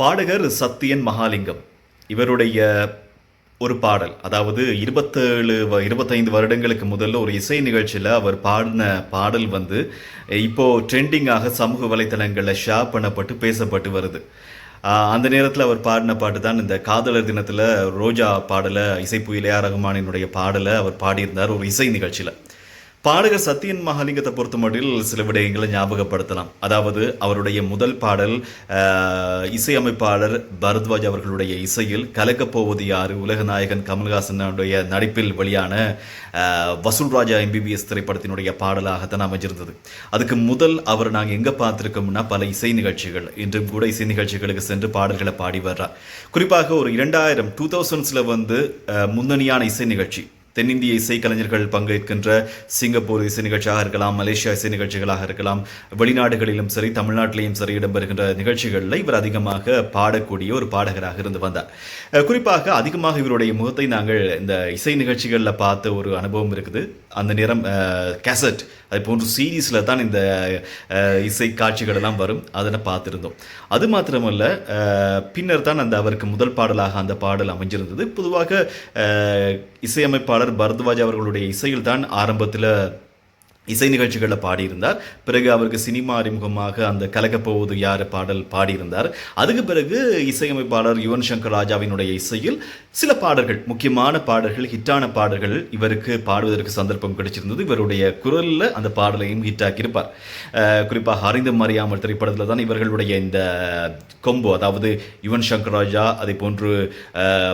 பாடகர் சத்தியன் மகாலிங்கம். இவருடைய ஒரு பாடல் அதாவது இருபத்தேழு வ- இருபத்தைந்து வருடங்களுக்கு முதல்ல ஒரு இசை நிகழ்ச்சியில் அவர் பாடின பாடல் வந்து இப்போது ட்ரெண்டிங்காக சமூக வலைத்தளங்களில் ஷேர் பண்ணப்பட்டு பேசப்பட்டு வருது. அந்த நேரத்தில் அவர் பாடின பாட்டு தான் இந்த காதலர் தினத்தில் ரோஜா பாடலை இசைப்பு இளையா ரகுமானினுடைய பாடலை அவர் பாடியிருந்தார் ஒரு இசை நிகழ்ச்சியில். பாடகர் சத்யன் மகாலிங்கத்தை பொறுத்த மட்டில் சில விடயங்களை ஞாபகப்படுத்தலாம். அதாவது அவருடைய முதல் பாடல் இசையமைப்பாளர் பரத்வாஜ் அவர்களுடைய இசையில் கலக்கப் போவது யாரு? உலகநாயகன் கமல்ஹாசனுடைய நடிப்பில் வெளியான வசூல் ராஜா எம்பிபிஎஸ் திரைப்படத்தினுடைய பாடலாகத்தான் அமைஞ்சிருந்தது. அதுக்கு முதல் அவர் நாங்கள் எங்கே பார்த்துருக்கோம்னா பல இசை நிகழ்ச்சிகள். இன்றும் கூட இசை நிகழ்ச்சிகளுக்கு சென்று பாடல்களை பாடி வர்றார். குறிப்பாக ஒரு இரண்டாயிரம் டூ தௌசண்ட்ஸில் வந்து முன்னணியான இசை நிகழ்ச்சி. தென்னிந்திய இசைக்கலைஞர்கள் பங்கேற்கின்ற சிங்கப்பூர் இசை நிகழ்ச்சியாக இருக்கலாம் மலேசியா இசை நிகழ்ச்சிகளாக இருக்கலாம் வெளிநாடுகளிலும் சரி தமிழ்நாட்டிலையும் சரி இடம்பெறுகின்ற நிகழ்ச்சிகளில் இவர் அதிகமாக பாடக்கூடிய ஒரு பாடகராக இருந்து வந்தார். குறிப்பாக அதிகமாக இவருடைய முகத்தை நாங்கள் இந்த இசை நிகழ்ச்சிகளில் பார்த்த ஒரு அனுபவம் இருக்குது. அந்த நேரம் கேசட் அது போன்ற சீரீஸில் தான் இந்த அஹ், இசை காட்சிகள் எல்லாம் வரும். அதனை பார்த்துருந்தோம். அது மாத்திரமல்ல பின்னர் தான் அந்த அவருக்கு முதல் பாடலாக அந்த பாடல் அமைஞ்சிருந்தது. பொதுவாக இசையமைப்பாளர் பாடகர் பரத்வாஜ் அவர்களுடைய இசையில் தான் ஆரம்பத்தில் இசை நிகழ்ச்சிகளில் பாடியிருந்தார். பிறகு அவருக்கு சினிமா அறிமுகமாக அந்த கலகப்போவது யார் பாடல் பாடியிருந்தார். அதுக்கு பிறகு இசையமைப்பாளர் யுவன் சங்கர் ராஜாவினுடைய இசையில் சில பாடல்கள் முக்கியமான பாடல்கள் ஹிட்டான பாடல்கள் இவருக்கு பாடுவதற்கு சந்தர்ப்பம் கிடைச்சிருந்தது. இவருடைய குரலில் அந்த பாடலையும் ஹிட்டாக்கியிருப்பார் குறிப்பாக அறிந்தும் அறியாமல் திரைப்படத்தில் தான் இவர்களுடைய இந்த கொம்பு அதாவது யுவன் சங்கர் ராஜா அதே போன்று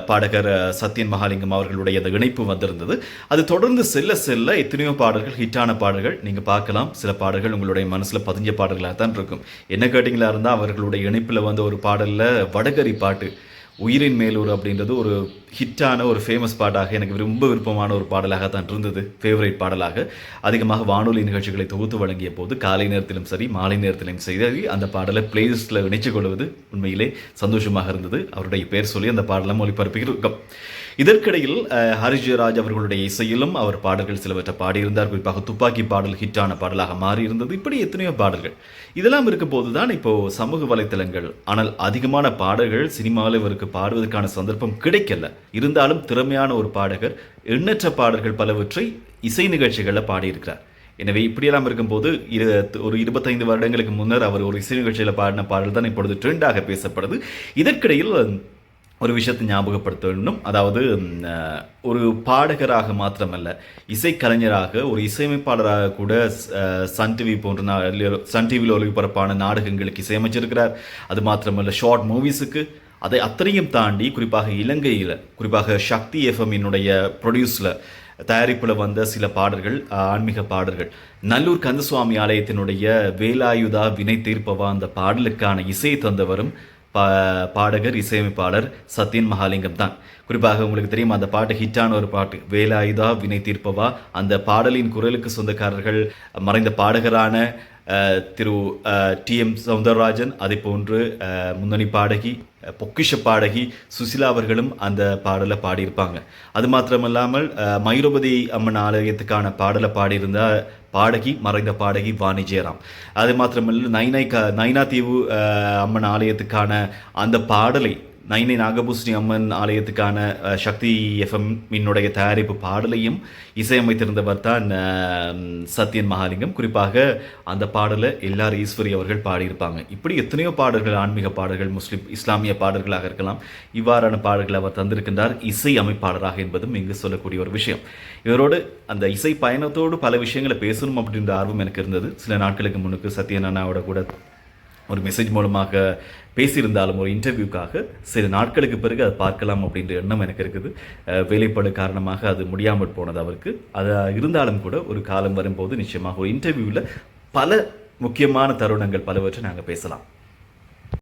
பாடகர் சத்யன் மகாலிங்கம் அவர்களுடைய அந்த இணைப்பு வந்திருந்தது. அது தொடர்ந்து செல்ல செல்ல எத்தனையோ பாடல்கள் ஹிட்டான பாடல்கள் நீங்க பார்க்கலாம். சில பாடல்கள் உங்களுடைய மனசுல பதிஞ்ச பாடல்களாக தான் இருக்கும். என்ன கேட்டிங்களா இருந்தால் அவர்களுடைய இணைப்பில் வந்த ஒரு பாடலில் வடகரி பாட்டு. உயிரின் மேலூர் அப்படின்றது ஒரு ஹிட்டான ஒரு ஃபேமஸ் பாட்டாக எனக்கு ரொம்ப விருப்பமான ஒரு பாடலாக தான் இருந்தது ஃபேவரேட் பாடலாக. அதிகமாக வானொலி நிகழ்ச்சிகளை தொகுத்து வழங்கிய போது காலை நேரத்திலும் சரி மாலை நேரத்திலும் சரி அந்த பாடலை பிளேலிஸ்ட்டில் இணைச்சு கொள்வது உண்மையிலே சந்தோஷமாக இருந்தது. அவருடைய பேர் சொல்லி அந்த பாடலாம் ஒளிபரப்புகிறோம் இதற்கிடையில் அஹ், அவர்களுடைய இசையிலும் அவர் பாடல்கள் சிலவற்றை பாடியிருந்தார். குறிப்பாக துப்பாக்கி பாடல் ஹிட்டான பாடலாக மாறியிருந்தது. இப்படி எத்தனையோ பாடல்கள். இதெல்லாம் இருக்கும் போது தான் இப்போது சமூக வலைத்தளங்கள் ஆனால் அதிகமான பாடல்கள் சினிமாவில் அவருக்கு பாடுவதற்கான சந்தர்ப்பம் கிடைக்கல. இருந்தாலும் திறமையான ஒரு பாடகர் எண்ணற்ற பாடல்கள் பலவற்றை இசை நிகழ்ச்சிகளில் பாடியிருக்கிறார். எனவே இப்படியெல்லாம் இருக்கும்போது இரு ஒரு இருபத்தைந்து வருடங்களுக்கு முன்னர் அவர் ஒரு இசை நிகழ்ச்சியில் பாடின பாடல் தான் இப்பொழுது ட்ரெண்டாக பேசப்படுது. இதற்கிடையில் ஒரு விஷயத்தை ஞாபகப்படுத்த வேண்டும். அதாவது ஒரு பாடகராக மாத்திரமல்ல இசைக்கலைஞராக ஒரு இசையமைப்பாளராக கூட சன் டிவி போன்ற சன் டிவியில் ஒளிபரப்பான நாடகங்களுக்கு இசையமைச்சிருக்கிறார். அது மாத்திரமல்ல ஷார்ட் மூவிஸுக்கு அதை அத்தனையும் தாண்டி குறிப்பாக இலங்கையில் குறிப்பாக சக்தி எஃப்எம்மினுடைய ப்ரொடியூஸில் தயாரிப்பில் வந்த சில பாடல்கள் ஆன்மீக பாடல்கள். நல்லூர் கந்தசுவாமி ஆலயத்தினுடைய வேலாயுதா வினை தீர்ப்பவா அந்த பாடலுக்கான இசையை தந்தவரும் பா பாடகர் இசையமைப்பாளர் சத்யன் மகாலிங்கம் தான். குறிப்பாக உங்களுக்கு தெரியும் அந்த பாட்டு ஹிட்டான ஒரு பாட்டு. வேலாயுதா வினை தீர்ப்பவா அந்த பாடலின் குரலுக்கு சொந்தக்காரர்கள் மறைந்த பாடகரான திரு டி எம் சவுந்தரராஜன் அதே போன்று முன்னணி பாடகி பொக்கிஷ பாடகி சுசிலா அவர்களும் அந்த பாடலை பாடியிருப்பாங்க. அது மாத்திரமல்லாமல் மயூரபதி அம்மன் ஆலயத்துக்கான பாடலை பாடியிருந்த பாடகி மறைந்த பாடகி வாணி ஜெயராம். அது மாத்திரமல்ல நைனை க நைனா தீவு அம்மன் ஆலயத்துக்கான அந்த பாடலை நைனை நாகபூஷணி அம்மன் ஆலயத்துக்கான சக்தி எஃப்எம்மினுடைய தயாரிப்பு பாடலையும் இசையமைத்திருந்தவர் தான் சத்யன் மகாலிங்கம். குறிப்பாக அந்த பாடலை எல்லார் ஈஸ்வரி அவர்கள் பாடியிருப்பாங்க. இப்படி எத்தனையோ பாடல்கள் ஆன்மீக பாடல்கள் முஸ்லிம் இஸ்லாமிய பாடல்களாக இருக்கலாம். இவ்வாறான பாடல்களை அவர் தந்திருக்கின்றார். இசை அமைப்பாளராக என்பதும் இங்கு சொல்லக்கூடிய ஒரு விஷயம். இவரோடு அந்த இசை பயணத்தோடு பல விஷயங்களை பேசணும் அப்படின்ற ஆர்வம் எனக்கு இருந்தது. சில நாட்களுக்கு முன்னுக்கு சத்யன் அண்ணாவோட கூட ஒரு மெசேஜ் மூலமாக பேசியிருந்தாலும் ஒரு இன்டர்வியூக்காக சில நாட்களுக்கு பிறகு அதை பார்க்கலாம் அப்படின்ற எண்ணம் எனக்கு இருக்குது. வேலைப்பாடு காரணமாக அது முடியாமல் போனது அவருக்கு. அது இருந்தாலும் கூட ஒரு காலம் வரும்போது நிச்சயமாக ஒரு இன்டர்வியூவில் பல முக்கியமான தருணங்கள் பலவற்றை நாங்கள் பேசலாம்.